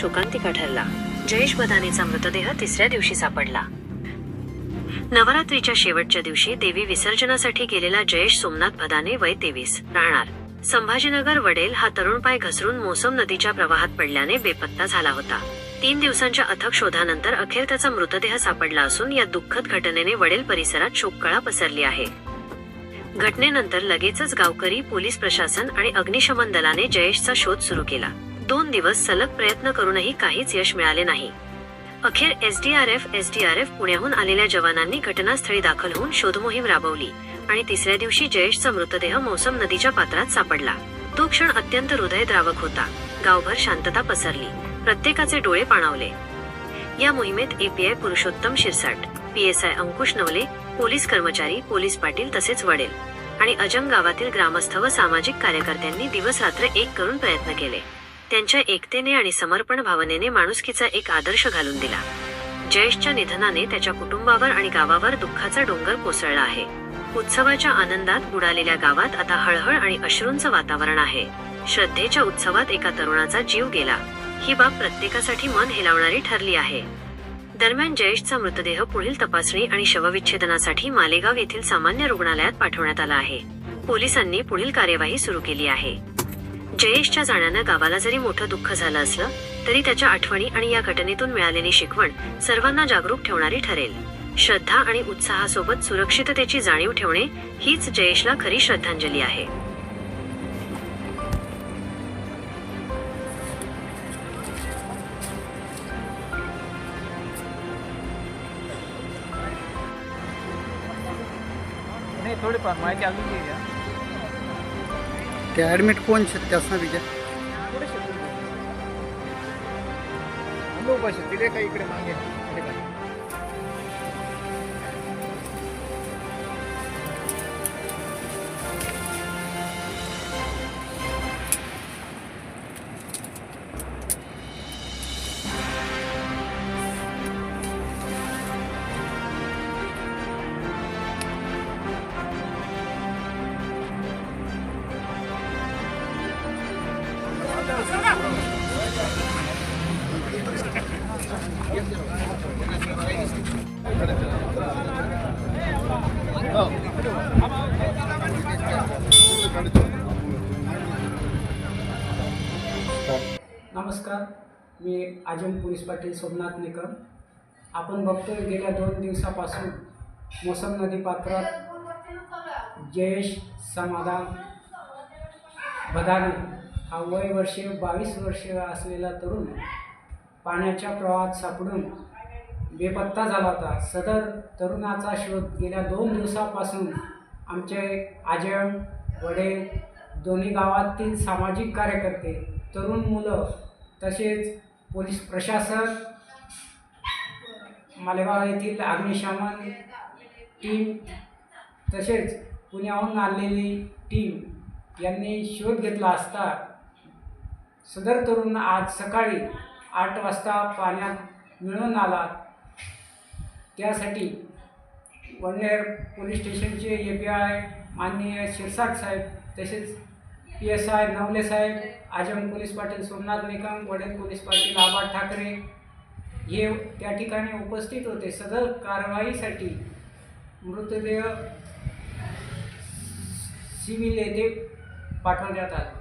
शोकांतिका ठरला जयेश बदानेचा मृतदेह तिसऱ्या दिवशी सापडला. नवरात्रीच्या शेवटच्या दिवशी देवी विसर्जनासाठी गेलेला जयेश सोमनाथ भदाने वय तेवीस राहणार. संभाजीनगर वडेल हा तरुण पाय घसरून मोसम नदीच्या प्रवाहात पडल्याने बेपत्ता झाला होता. तीन दिवसांच्या अथक शोधानंतर अखेर त्याचा मृतदेह सापडला असून या दुःखद घटनेने वडेल परिसरात शोककळा पसरली आहे. घटनेनंतर लगेचच गावकरी पोलीस प्रशासन आणि अग्निशमन दलाने जयेशचा शोध सुरू केला. दोन दिवस सलग प्रयत्न करूनही काहीच यश मिळाले नाही. अखेर एसडीआरएफ एसडीआरएफ पुण्याहून आलेल्या जवानांनी घटनास्थळी दाखल होऊन शोधमोहीम राबवली आणि तिसऱ्या दिवशी जयेशचा मृतदेह मौसम नदीच्या पात्रात सापडला. तो क्षण अत्यंत हृदयद्रावक होता. गावभर शांतता पसरली. प्रत्येकाचे डोळे पाणावले. या मोहिमेत API Purushottam Shirsat PSI Ankush Navle police कर्मचारी पोलीस पाटील तसेच वडेल आणि अजम गावातील ग्रामस्थ व सामाजिक कार्यकर्त्यांनी दिवस रात्र एक करून प्रयत्न केले. त्यांच्या एकतेने आणि समर्पण भावनेने माणुसकीचा एक आदर्श घालून दिला. जयेशच्या निधनाने त्याच्या कुटुंबावर आणि गावावर दुःखाचा डोंगर कोसळला आहे. उत्सवाच्या आनंदात बुडालेल्या गावात आता हळहळ आणि अश्रूंचं वातावरण आहे. श्रद्धेच्या उत्सवात एका तरुणाचा जीव गेला. ही बाब प्रत्येकासाठी मन हेलावणारी ठरली आहे. दरम्यान जयेशचा मृतदेह पुढील तपासणी आणि शवविच्छेदनासाठी मालेगाव येथील सामान्य रुग्णालयात पाठवण्यात आला आहे. पोलिसांनी पुढील कार्यवाही सुरू केली आहे. जयेशच्या जाण्यानं गावाला जरी मोठं दुःख झालं असलं तरी त्याच्या आठवणी आणि या घटनेतून मिळालेली शिकवण सर्वांना जागरूक ठेवणारी ठरेल. श्रद्धा आणि उत्साहासोबत सुरक्षिततेची जाणीव ठेवणे हीच जयेशला खरी श्रद्धांजली आहे. थोडीफार माहिती अजून ते ॲडमिट कोण शेत असणार विचार थांबू तिथे काही इकडे मागे? नमस्कार, मी आज़म पोलीस पाटील सोमनाथ निकम. आपण बघतोय गेल्या दोन दिवसापासून मोसम नदी पात्रात जयेश समाधान बदाने हा वय वर्षे बावीस वर्ष असलेला तरुण पाण्याच्या प्रवाहात सापडून बेपत्ता झाला होता. सदर तरुणाचा शोध गेल्या दोन दिवसापासून आमचे आजम वडील दोन्ही गावातील सामाजिक कार्यकर्ते तरुण मुलं तसेच पोलीस प्रशासन मालेगाव येथील अग्निशमन टीम तसेच पुण्याहून आलेली टीम यांनी शोध घेतला असता सदर तरुण आज सकाळी आठ वाजता पाण्यात मिळून आला. त्यासाठी वडनेर पोलीस स्टेशनचे ए पी आय माननीय शिरसाट साहेब तसेच पी एस आय नवले साहेब आजम पोलीस पाटील सोमनाथ निकम वडेल पोलीस पाटील आबा ठाकरे हे त्या ठिकाणी उपस्थित होते. सदर कारवाईसाठी मृतदेह सिव्हिल येथे पाठवण्यात आले.